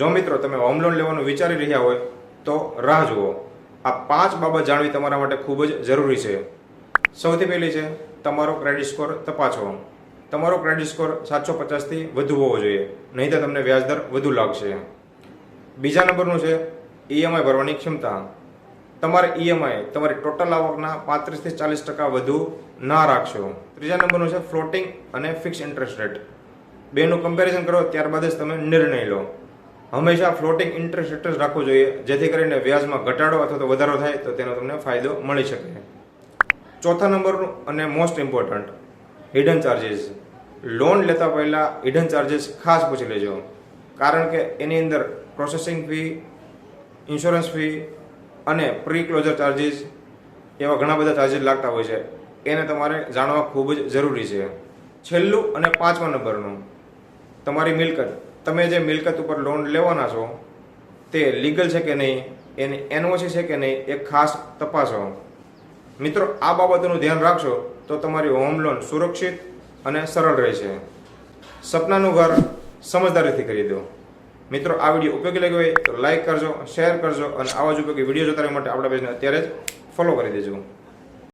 જો મિત્રો તમે હોમ લોન લેવાનું વિચારી રહ્યા હોય, તો રાહ જુઓ. આ પાંચ બાબત જાણવી તમારા માટે ખૂબ જ જરૂરી છે. સૌથી પહેલી છે, તમારો ક્રેડિટ સ્કોર તપાસો. તમારો ક્રેડિટ સ્કોર સાતસો પચાસથી વધુ હોવો જોઈએ, નહીં તો તમને વ્યાજદર વધુ લાગશે. બીજા નંબરનું છે ઈએમઆઈ ભરવાની ક્ષમતા. તમારે ઈએમઆઈ તમારી ટોટલ આવકના પાંત્રીસથી ચાલીસ ટકા વધુ ના રાખશો. ત્રીજા નંબરનું છે ફ્લોટિંગ અને ફિક્સ ઇન્ટરેસ્ટ રેટ બેનું કમ્પેરિઝન કરો, ત્યારબાદ જ તમે નિર્ણય લો. હંમેશા ફ્લોટિંગ ઇન્ટરેસ્ટ રેટ રાખવું જોઈએ. જેથી કરીને વ્યાજમાં ઘટાડો અથવા તો વધારો થાય તો તેનો તમને ફાયદો મળી શકે. ચોથા નંબરનું અને most important hidden charges loan લેતા પહેલાં હિડન ચાર્જીસ ખાસ પૂછી લેજો. કારણ કે એની અંદર પ્રોસેસિંગ ફી ઇન્સ્યોરન્સ ફી અને પ્રી ક્લોઝર ચાર્જીસ એવા ઘણા બધા ચાર્જિસ લાગતા હોય છે. એને તમારે જાણવા ખૂબ જ જરૂરી છે. છેલ્લું અને પાંચમા નંબરનું, તમારી મિલકત. તમે જે મિલકત ઉપર લોન લેવાના છો, તે લીગલ છે કે નહીં, એની એનઓસી છે કે નહીં, એ ખાસ તપાસો. મિત્રો, આ બાબતોનું ધ્યાન રાખશો તો તમારી હોમ લોન સુરક્ષિત અને સરળ રહેશે. સપનાનું ઘર સમજદારીથી કરી દો. મિત્રો, આ વીડિયો ઉપયોગી લાગ્યો હોય તો લાઇક કરજો શેર કરજો અને આવા જ ઉપયોગી વીડિયો જોતા રહેવા માટે આપણા પેજને અત્યારે જ ફોલો કરી દેજો.